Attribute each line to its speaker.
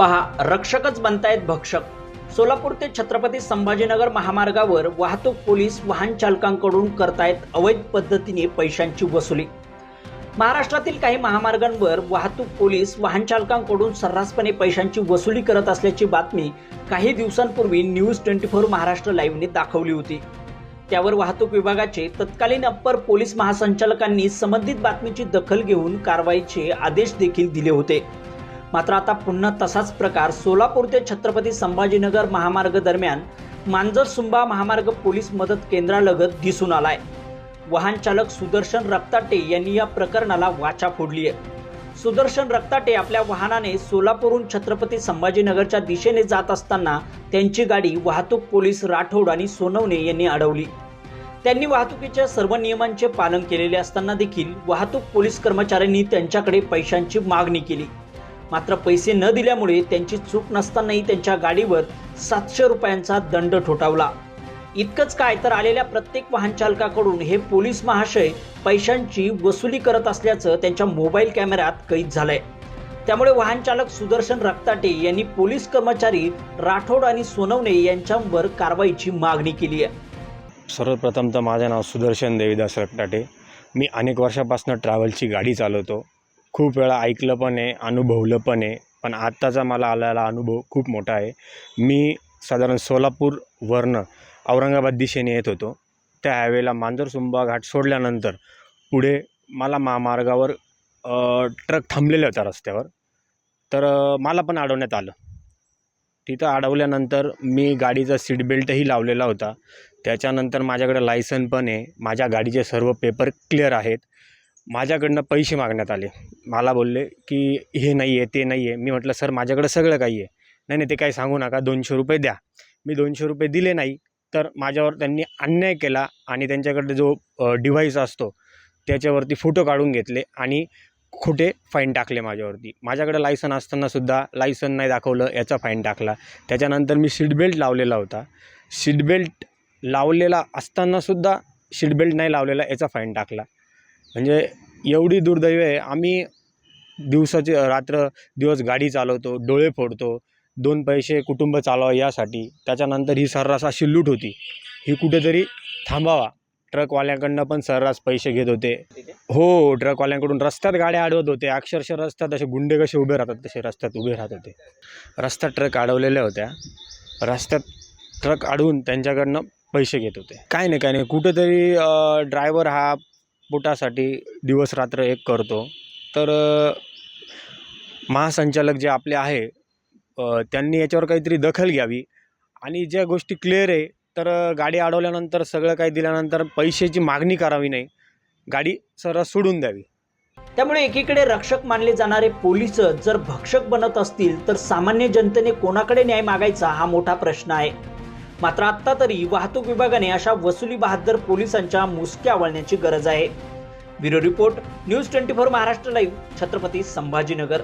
Speaker 1: पहा रक्षकच बनतायत भक्षक. सोलापूर ते छत्रपती संभाजीनगर महामार्गावर वाहतूक पोलीस वाहन चालकांकडून करतायत अवैध पद्धतीने पैशांची वसुली. महाराष्ट्रातील काही महामार्गांवर वाहतूक पोलीस वाहन चालकांकडून सर्रासपणे पैशांची वसुली करत असल्याची बातमी काही दिवसांपूर्वी न्यूज ट्वेंटी फोर महाराष्ट्र लाईव्हने दाखवली होती. त्यावर वाहतूक विभागाचे तत्कालीन अप्पर पोलीस महासंचालकांनी संबंधित बातमीची दखल घेऊन कारवाईचे आदेश देखील दिले होते. मात्र आता पुन्हा तसाच प्रकार सोलापूर ते छत्रपती संभाजीनगर महामार्ग दरम्यान मांजर सुंबा महामार्ग पोलीस मदत केंद्रालगत दिसून आलाय. वाहन चालक सुदर्शन रक्ताटे यांनी या प्रकरणाला वाचा फोडली आहे सुदर्शन रक्ताटे आपल्या वाहनाने सोलापूरहून छत्रपती संभाजीनगरच्या दिशेने जात असताना त्यांची गाडी वाहतूक पोलीस राठोड आणि सोनवणे यांनी अडवली. त्यांनी वाहतुकीच्या सर्व नियमांचे पालन केलेले असताना देखील वाहतूक पोलीस कर्मचाऱ्यांनी त्यांच्याकडे पैशांची मागणी केली. मात्र पैसे न दिल्यामुळे त्यांची चूक नसतानाही त्यांच्या गाडीवर सातशे रुपयांचा दंड ठोठावला. इतकंच काय तर आलेल्या प्रत्येक वाहनचालकाकडून हे पोलीस महाशय पैशांची वसुली करत असल्याचं त्यांच्या मोबाईल कॅमेऱ्यात कैद झालंय. त्यामुळे वाहनचालक सुदर्शन रक्ताटे यांनी पोलीस कर्मचारी राठोड आणि सोनवणे यांच्यावर कारवाईची मागणी केली आहे.
Speaker 2: सर्वप्रथम तर माझं नाव सुदर्शन देवीदास रक्ताटे. मी अनेक वर्षापासून ट्रॅव्हलची गाडी चालवतो. खूप वेळा ऐकलं पण आहे अनुभवलं पण आहे पण आत्ताचा मला आलेला अनुभव खूप मोठा आहे. मी साधारण सोलापूरवरनं औरंगाबाद दिशेने येत होतो. त्या हायवेला मांजरसुंबा घाट सोडल्यानंतर पुढे मला महामार्गावर ट्रक थांबलेले होता रस्त्यावर. तर मला पण अडवण्यात आलं. तिथं अडवल्यानंतर मी गाडीचा सीट बेल्टही लावलेला होता. त्याच्यानंतर माझ्याकडे लायसन पण आहे. माझ्या गाडीचे सर्व पेपर क्लिअर आहेत. माझ्याकडनं पैसे मागण्यात आले. मला बोलले की हे नाही आहे ते नाही आहे मी म्हटलं सर माझ्याकडं सगळं काही आहे नाही नाही ते काही सांगू नका. दोनशे रुपये द्या. मी दोनशे रुपये दिले नाही तर माझ्यावर त्यांनी अन्याय केला आणि त्यांच्याकडे जो डिव्हाइस असतो त्याच्यावरती फोटो काढून घेतले आणि खोटे फाईन टाकले माझ्यावरती. माझ्याकडे लायसन असतानासुद्धा लायसन नाही दाखवलं याचा फाईन टाकला. त्याच्यानंतर मी सीट बेल्ट लावलेला होता. सीट बेल्ट लावलेला असतानासुद्धा सीट बेल्ट नाही लावलेला याचा फाईन टाकला. म्हणजे एवढी दुर्दैव आहे. आम्ही दिवसाचे रात्र दिवस गाडी चालवतो डोळे फोडतो दोन पैसे कुटुंब चालवा यासाठी. त्याच्यानंतर ही सर्रास अशी लूट होती. ही कुठेतरी थांबावा. ट्रकवाल्यांकडनं पण सर्रास पैसे घेत होते. हो ट्रकवाल्यांकडून रस्त्यात गाड्या अडवत होते. अक्षरशः रस्त्यात असे गुंडे कसे उभे राहतात तसे रस्त्यात उभे राहत होते. रस्त्यात ट्रक अडवलेल्या होत्या. रस्त्यात ट्रक अडवून त्यांच्याकडनं पैसे घेत होते. काय नाही काय नाही. कुठेतरी ड्रायव्हर हा पोटासाठी दिवस रात्र एक करतो. तर महासंचालक जे आपले आहे त्यांनी याच्यावर काहीतरी दखल घ्यावी. आणि ज्या गोष्टी क्लिअर आहे तर गाडी अडवल्यानंतर सगळं काही दिल्यानंतर पैशाची मागणी करावी नाही. गाडी सरळ सोडून द्यावी.
Speaker 1: त्यामुळे एकीकडे रक्षक मानले जाणारे पोलीस जर भक्षक बनत असतील तर सामान्य जनतेने कोणाकडे न्याय मागायचा हा मोठा प्रश्न आहे. मात्र आत्ता तरी वाहतूक विभागाने अशा वसुली बहादर पोलिसांच्या मुसक्या वळण्याची गरज आहे. Bureau report news twenty four Maharashtra live Chhatrapati Sambhajinagar.